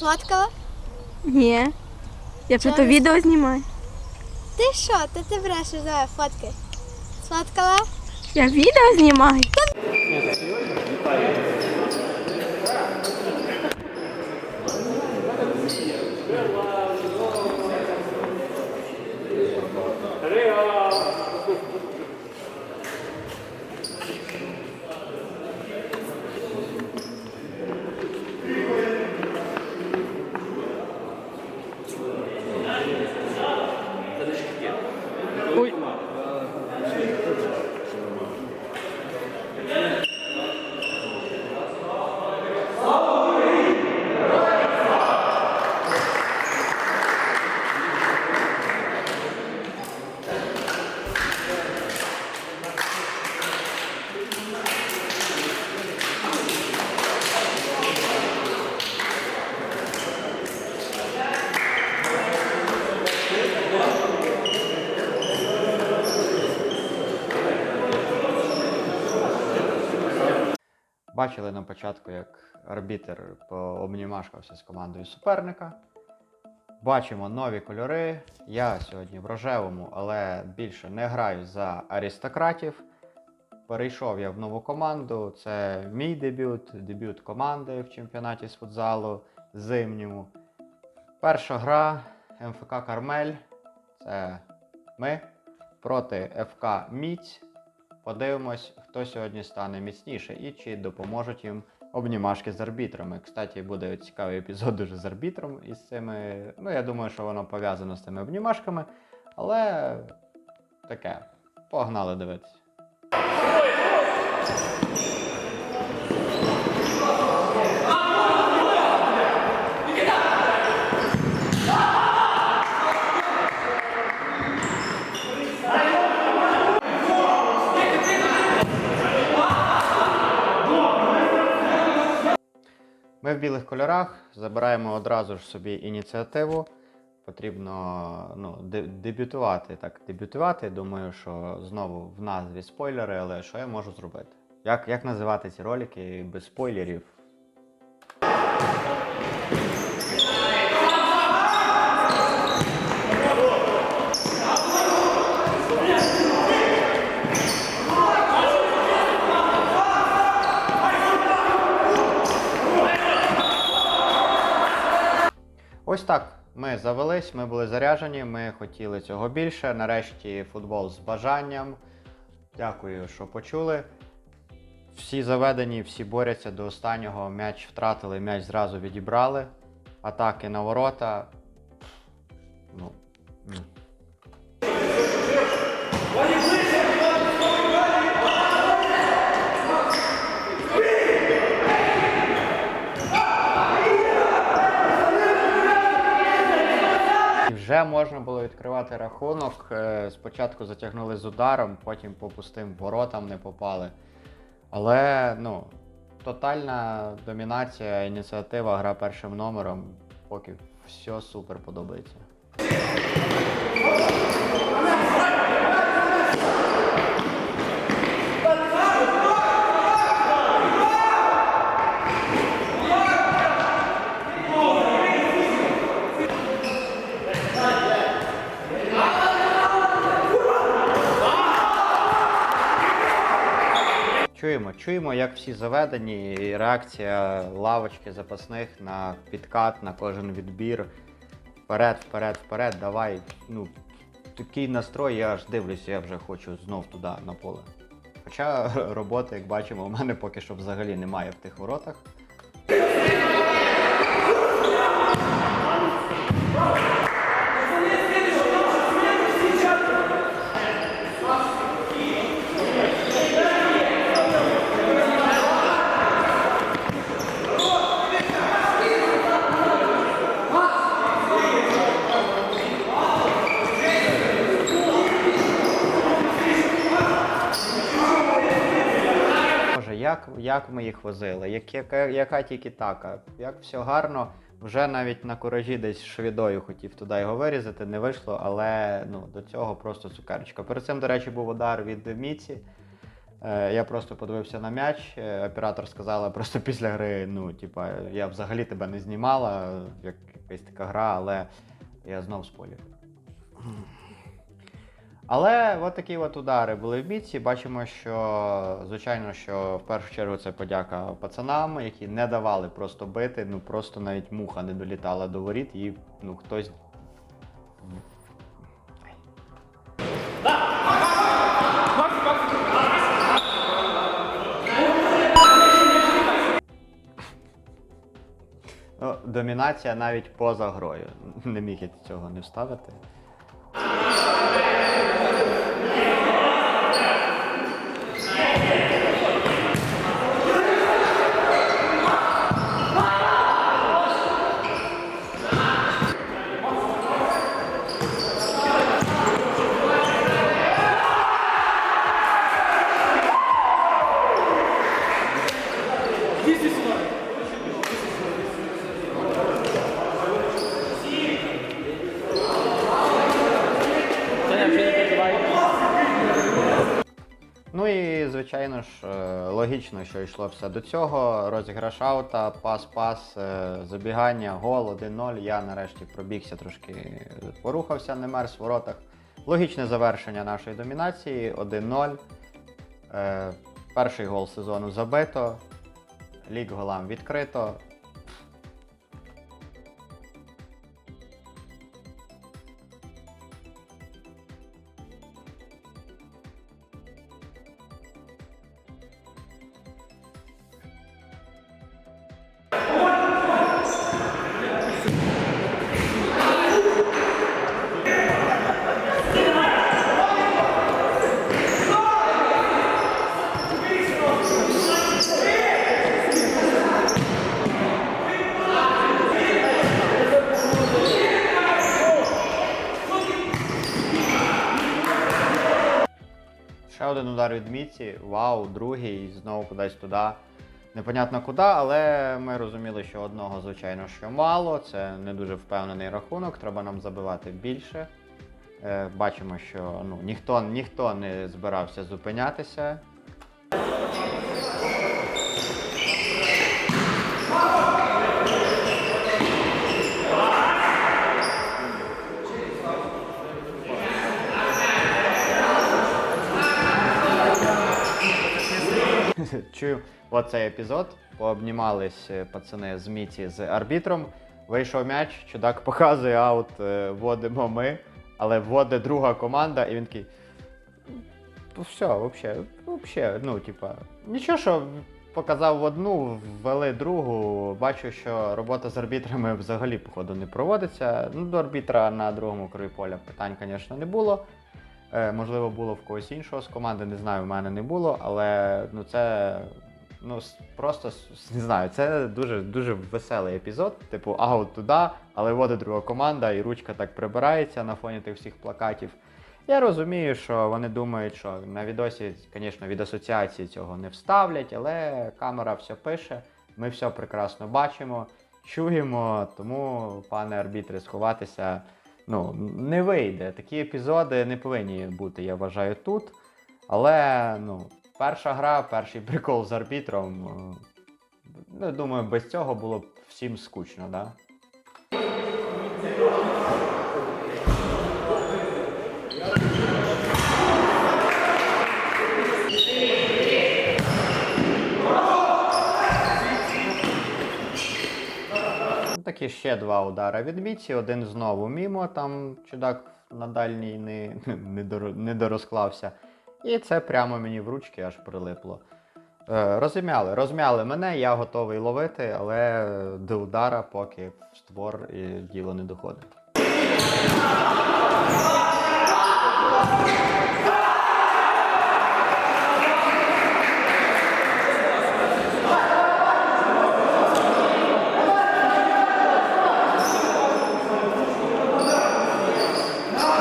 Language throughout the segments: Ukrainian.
Сфоткала? Ні. Я Чого просто відео знімаю. Ти що? Ти ти брешеш, давай, фотки. Сфоткала? Я відео знімаю. Бачили на початку, як арбітер пообнімашкався з командою суперника. Бачимо нові кольори. Я сьогодні в рожевому, але більше не граю за аристократів. Перейшов я в нову команду. Це мій дебют, дебют команди в чемпіонаті з футзалу зимньому. Перша гра МФК Кармель. Це ми проти ФК Міць. Подивимось, хто сьогодні стане міцніше і чи допоможуть їм обнімашки з арбітрами. Кстати, буде цікавий епізод дуже з арбітром із цими. Ну, я думаю, що воно пов'язано з цими обнімашками. Але таке. Погнали дивитися. Ми в білих кольорах забираємо одразу ж собі ініціативу. Потрібно ну, де- дебютувати. Так, дебютувати. Думаю, що знову в назві спойлери, але що я можу зробити? Як, як називати ці ролики без спойлерів? Ось так. Ми завелись, ми були заряжені, ми хотіли цього більше. Нарешті футбол з бажанням. Дякую, що почули. Всі заведені, всі борються до останнього. М'яч втратили, м'яч зразу відібрали. Атаки на ворота. Ну. Можна було відкривати рахунок. Е, Спочатку затягнули з ударом, потім по пустим воротам не попали. Але ну, тотальна домінація, ініціатива, гра першим номером. Поки все супер подобається. Чуємо, чуємо, як всі заведені, і реакція лавочки запасних на підкат, на кожен відбір. Вперед, вперед, вперед, давай. Ну, такий настрой, я аж дивлюся, я вже хочу знов туди на поле. Хоча роботи, як бачимо, у мене поки що взагалі немає в тих воротах. Як, ми їх возили, як, яка, яка тільки така, як все гарно. Вже навіть на куражі десь швідою хотів туди його вирізати, не вийшло, але ну, до цього просто цукерочка. Перед цим, до речі, був удар від Міці. Е, Я просто подивився на м'яч. е, Оператор сказала просто після гри: ну, типа, я взагалі тебе не знімала, як якась така гра, але я знов з спойлер. Але от такі от удари були в бійці. Бачимо, що звичайно, що в першу чергу це подяка пацанам, які не давали просто бити. Ну просто навіть муха не долітала до воріт, і ну хтось. Ну, домінація навіть поза грою. Не міг я цього не вставити. Ну і ж, е, логічно, що йшло все до цього. Розіграш аута, пас-пас, е, забігання, гол 1-0. Я нарешті пробігся трошки, порухався, не мерз в воротах. Логічне завершення нашої домінації 1-0. Е, Перший гол сезону забито. Лік голам відкрито. Один удар від Міці. Вау, другий, знову кудись туди. Непонятно куди, але ми розуміли, що одного, звичайно, що мало. Це не дуже впевнений рахунок, треба нам забивати більше. Е, бачимо, що ну, ніхто, ніхто не збирався зупинятися. Чую оцей епізод. Пообнімались е, пацани з Міці з арбітром. Вийшов м'яч, чудак показує аут, е, вводимо ми, але вводить друга команда, і він такий. «Ну, Все, взагалі, взагалі, ну, типа, нічого, що показав в одну, ввели другу. Бачу, що робота з арбітрами взагалі, походу, не проводиться. Ну, до арбітра на другому краю поля питань, звісно, не було. Е, можливо, було в когось іншого з команди, не знаю, в мене не було, але ну це ну просто не знаю, це дуже дуже веселий епізод. Типу, аут туди, але води друга команда, і ручка так прибирається на фоні тих всіх плакатів. Я розумію, що вони думають, що на відосі, звісно, від асоціації цього не вставлять, але камера все пише, ми все прекрасно бачимо, чуємо, тому, пане арбітре, сховатися ну, не вийде. Такі епізоди не повинні бути, я вважаю, тут. Але ну, перша гра, перший прикол з арбітром. е, Ну, думаю, без цього було б всім скучно, да? Такі ще два удари від Міці, один знову мімо, там чудак на дальній не, не дорозклався. І це прямо мені в ручки аж прилипло. Е, розім'яли, розм'яли мене, я готовий ловити, але до удара поки в створ і діло не доходить.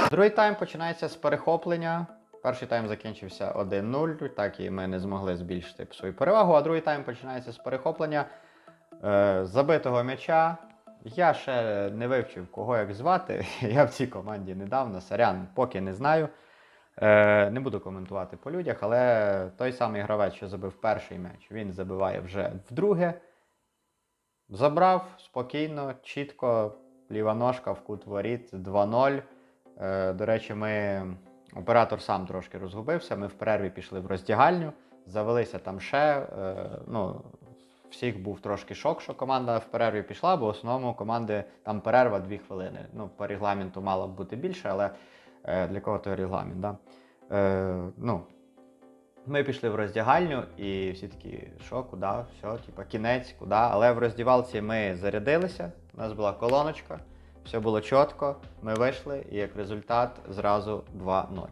Другий тайм починається з перехоплення. Перший тайм закінчився 1-0, так і ми не змогли збільшити свою перевагу. А другий тайм починається з перехоплення е, забитого м'яча. Я ще не вивчив, кого як звати. Я в цій команді недавно, сорян, поки не знаю. Е, не буду коментувати по людях, але той самий гравець, що забив перший м'яч, він забиває вже вдруге. Забрав спокійно, чітко, ліва ножка в кут воріт 2-0. Е, до речі, ми оператор сам трошки розгубився. Ми в перерві пішли в роздягальню, завелися там ще. Е, ну, всіх був трошки шок, що команда в перерві пішла, бо в основному команди там перерва 2 хвилини. Ну, по регламенту мало б бути більше, але е, для кого той регламент, да? Ну, ми пішли в роздягальню і всі такі, що, куди, все, типа, кінець, куди. Але в роздівалці ми зарядилися, у нас була колоночка, все було чітко, ми вийшли, і як результат зразу 2-0.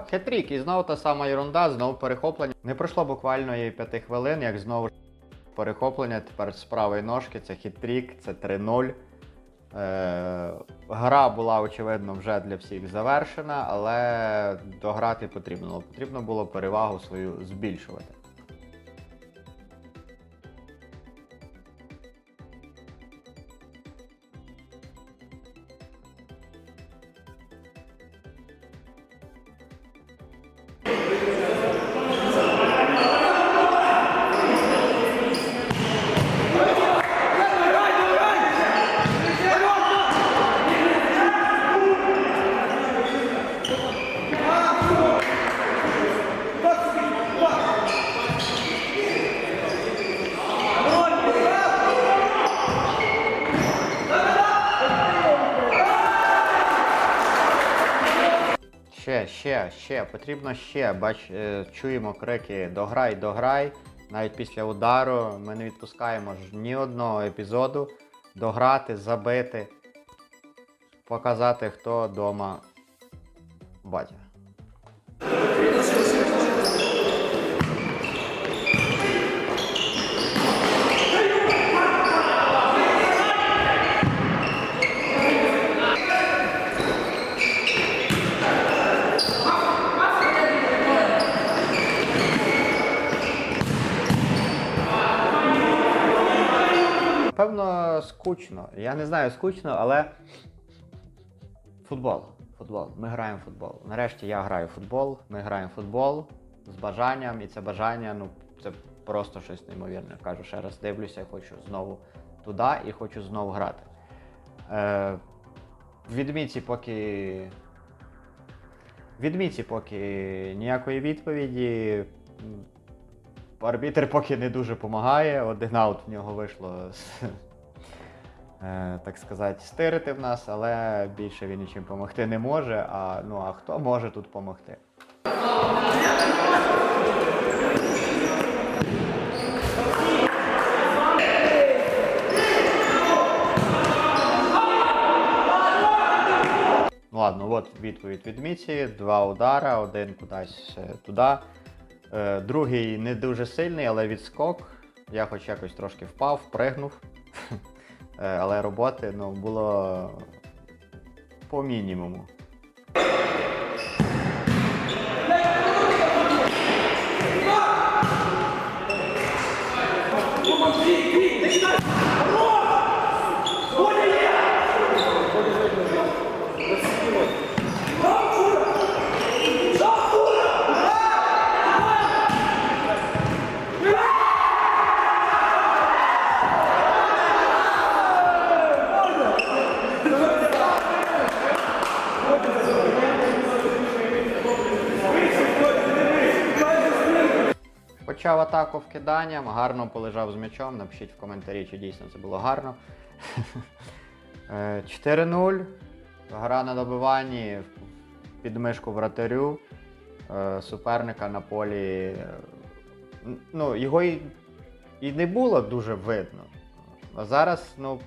Да, хетрік, І знову та сама ерунда, знову перехоплення. Не пройшло буквально і п'яти хвилин, як знову ж перехоплення. Тепер з правої ножки. Це хитрік, це 3-0. Е, гра була, очевидно, вже для всіх завершена, але дограти потрібно. Потрібно було перевагу свою збільшувати. Ще, ще, потрібно ще. Бач, е, чуємо крики дограй, дограй. Навіть після удару ми не відпускаємо ні одного епізоду. Дограти, забити, показати, хто вдома батя. Скучно. Я не знаю, скучно, але футбол. Футбол. Ми граємо в футбол. Нарешті я граю в футбол. Ми граємо в футбол з бажанням, і це бажання, ну, це просто щось неймовірне. Кажу ще раз, дивлюся, хочу знову туди і хочу знову грати. Е, в відмітці поки. В відмітці поки ніякої відповіді. Арбітер поки не дуже допомагає. Один аут в нього вийшло, так сказати, стирити в нас, але більше він нічим допомогти не може. А, ну, а хто може тут допомогти? Ну ладно, от відповідь від Міці. Два удара, один кудись е, туди. Е, Другий не дуже сильний, але відскок. Я хоч якось трошки впав, пригнув. Е, Але роботи ну, було по мінімуму. киданням, гарно полежав з м'ячом. Напишіть в коментарі, чи дійсно це було гарно. Е, 4-0. Гра на добиванні підмишку вратарю. Е, суперника на полі. Е, ну, Його і, і не було дуже видно. А зараз, ну.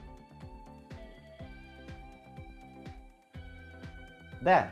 Де?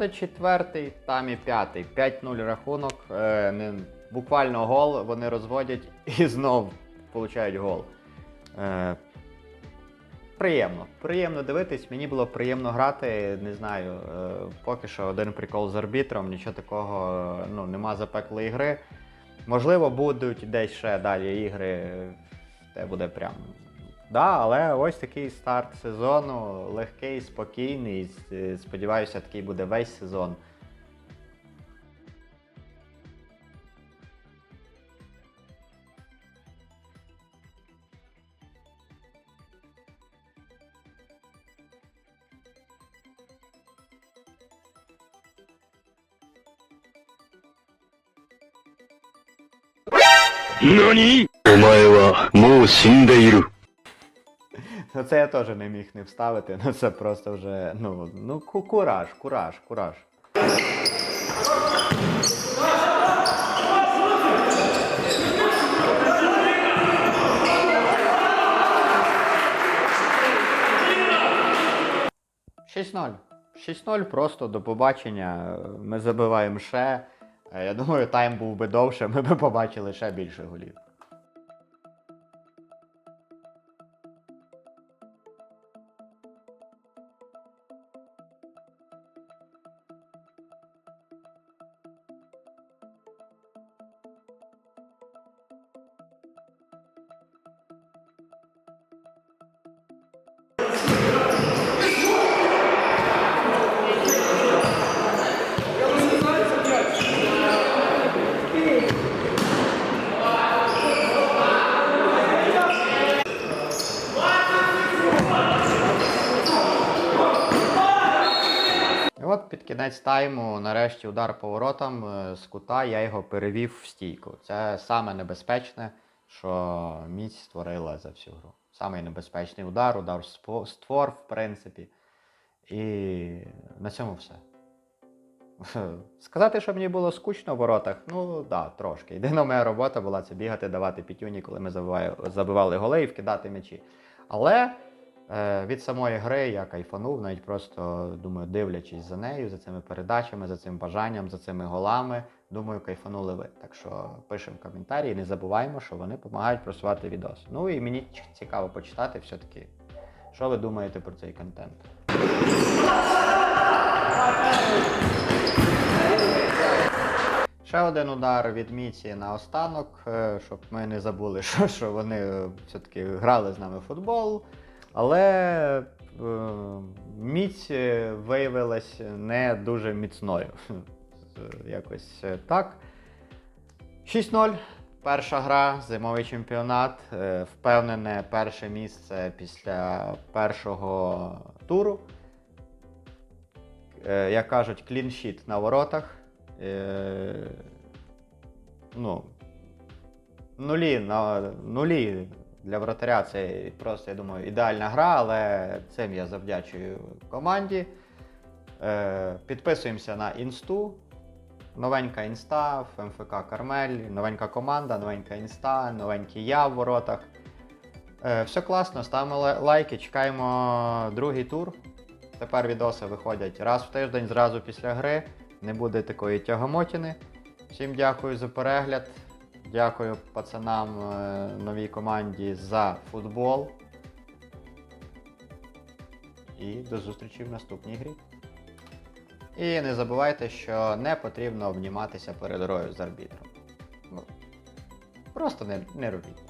Де четвертий, там і п'ятий. 5-0 рахунок. Е, буквально гол вони розводять і знов получають гол. Е, приємно. Приємно дивитись. Мені було приємно грати. Не знаю, е, поки що один прикол з арбітром, нічого такого ну, нема запеклої гри. Можливо, будуть десь ще далі ігри, де буде прям. Да, але ось такий старт сезону, легкий, спокійний. С- Сподіваюся, такий буде весь сезон. 何お前はもう死んでいる。 Ну, це я теж не міг не вставити. Ну це просто вже. Ну, ну кураж, кураж, кураж. Шість 0 6-0, просто до побачення. Ми забиваємо ще. Е, Я думаю, тайм був би довше, ми б побачили ще більше голів. Під кінець тайму, нарешті, удар поворотом е, з кута, я його перевів в стійку. Це саме небезпечне, що міць створила за всю гру. Самий небезпечний удар, удар створ, в принципі. І на цьому все. Сказати, що мені було скучно в воротах, ну так, да, трошки. Єдина моя робота була це бігати, давати пітюні, коли ми забивали, голи і вкидати м'ячі. Але від самої гри я кайфанув, навіть просто думаю, дивлячись за нею, за цими передачами, за цим бажанням, за цими голами. Думаю, кайфанули ви. Так що пишемо коментарі і не забуваємо, що вони допомагають просувати відос. Ну і мені цікаво почитати все-таки, що ви думаєте про цей контент. Ще один удар від Міці на останок, е, щоб ми не забули, що, що вони е, все-таки грали з нами в футбол. Але е, міць е, виявилась не дуже міцною. Якось е, так. 6-0. Перша гра, зимовий чемпіонат. Впевнене перше місце після першого туру. Як кажуть, кліншіт на воротах. Ну, нулі на нулі для вратаря це просто, я думаю, ідеальна гра, але цим я завдячую команді. Е, Підписуємося на інсту. Новенька інста, МФК Кармель, новенька команда, новенька інста, новенький я в воротах. Е, все класно, ставимо лайки, чекаємо другий тур. Тепер відоси виходять раз в тиждень, зразу після гри. Не буде такої тягомотіни. Всім дякую за перегляд. Дякую пацанам е, новій команді за футбол. І до зустрічі в наступній грі. І не забувайте, що не потрібно обніматися перед грою з арбітром. Ну, просто не, не робіть.